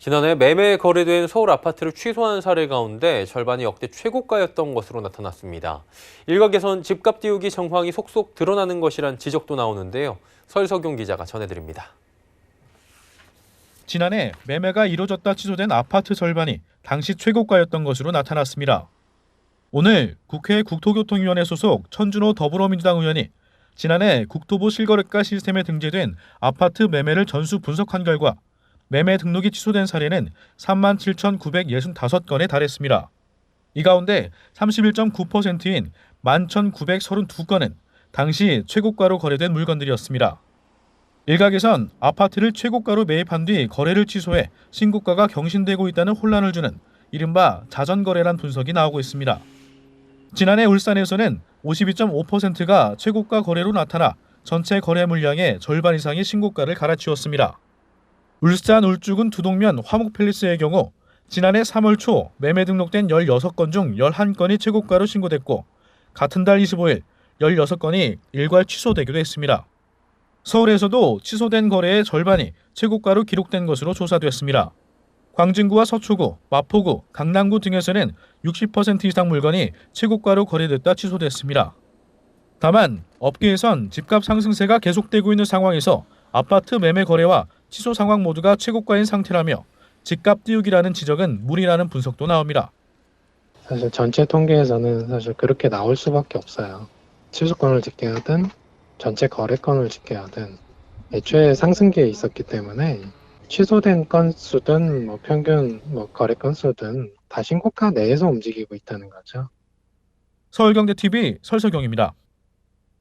지난해 매매 거래된 서울 아파트를 취소한 사례 가운데 절반이 역대 최고가였던 것으로 나타났습니다. 일각에선 집값 띄우기 정황이 속속 드러나는 것이란 지적도 나오는데요. 설석용 기자가 전해드립니다. 지난해 매매가 이뤄졌다 취소된 아파트 절반이 당시 최고가였던 것으로 나타났습니다. 오늘 국회 국토교통위원회 소속 천준호 더불어민주당 의원이 지난해 국토부 실거래가 시스템에 등재된 아파트 매매를 전수 분석한 결과 매매 등록이 취소된 사례는 3만 7,965건에 달했습니다. 이 가운데 31.9%인 11,932건은 당시 최고가로 거래된 물건들이었습니다. 일각에선 아파트를 최고가로 매입한 뒤 거래를 취소해 신고가가 경신되고 있다는 혼란을 주는 이른바 자전거래란 분석이 나오고 있습니다. 지난해 울산에서는 52.5%가 최고가 거래로 나타나 전체 거래 물량의 절반 이상이 신고가를 갈아치웠습니다. 울산 울주군 두동면 화목팰리스의 경우 지난해 3월 초 매매 등록된 16건 중 11건이 최고가로 신고됐고 같은 달 25일 16건이 일괄 취소되기도 했습니다. 서울에서도 취소된 거래의 절반이 최고가로 기록된 것으로 조사됐습니다. 광진구와 서초구, 마포구, 강남구 등에서는 60% 이상 물건이 최고가로 거래됐다 취소됐습니다. 다만 업계에선 집값 상승세가 계속되고 있는 상황에서 아파트 매매 거래와 취소 상황 모두가 최고가인 상태라며 집값 띄우기라는 지적은 무리라는 분석도 나옵니다. 사실 전체 통계에서는 사실 그렇게 나올 수밖에 없어요. 취소권을 짓게 하든 전체 거래권을 짓게 하든 애초에 상승기에 있었기 때문에 취소된 건수든 뭐 평균 뭐 거래 건수든 다 신고가 내에서 움직이고 있다는 거죠. 서울경제TV 설석영입니다.